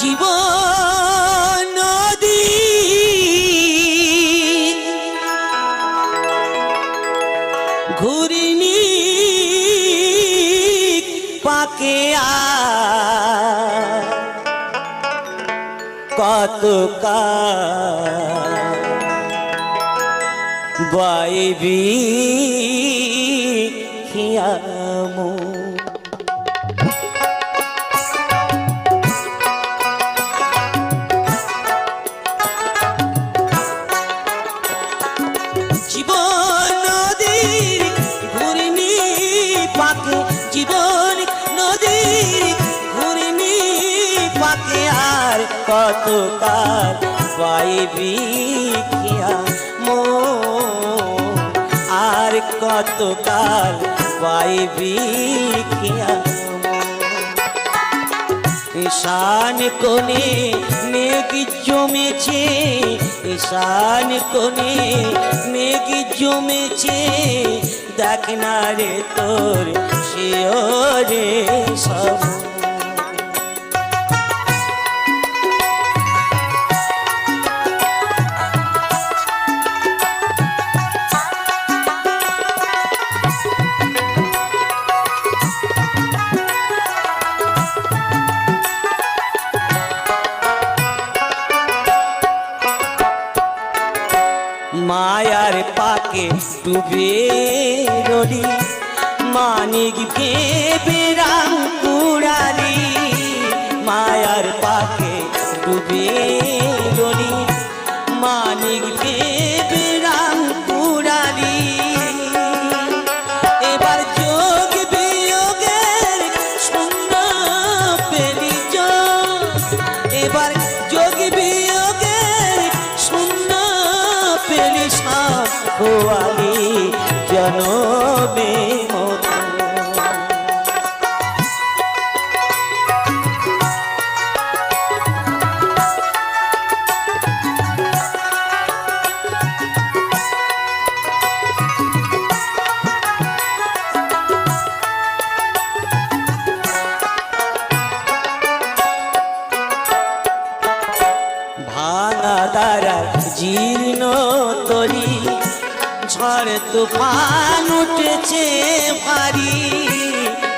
জীবন নদী। ঘুরিনি পাকে কত বাইবি খিয়ামো ঘুরিনি পাকে আর কত কাল পাইবি মো আর কত কাল পাইবি মো ঈশান কোণে মেঘ জমেছে ঈশান কোণে মেঘ জমেছে। দেখ না রে তোর শিওরে সব। পাকে ডুবে রলি মানিক ভেবে রাম কুড়ালি মায়ার পাকে ডুবে খোয়ালি জনমে জীর্ণ তরি। ঝড় তুফান উঠেছে ভারী।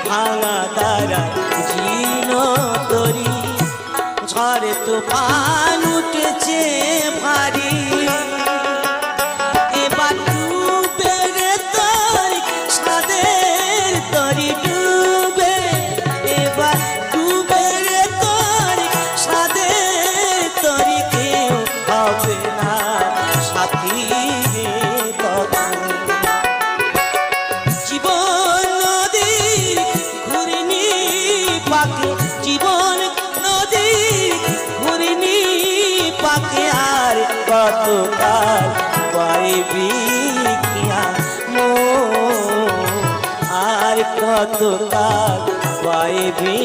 ভাঙা তারা জীর্ণ তরি। ঝড় তুফান উঠেছে ভারী। জীবন নদী ঘুরিনি পাকে আর কত কাল পাইবি মো আর কত কাল পাইবি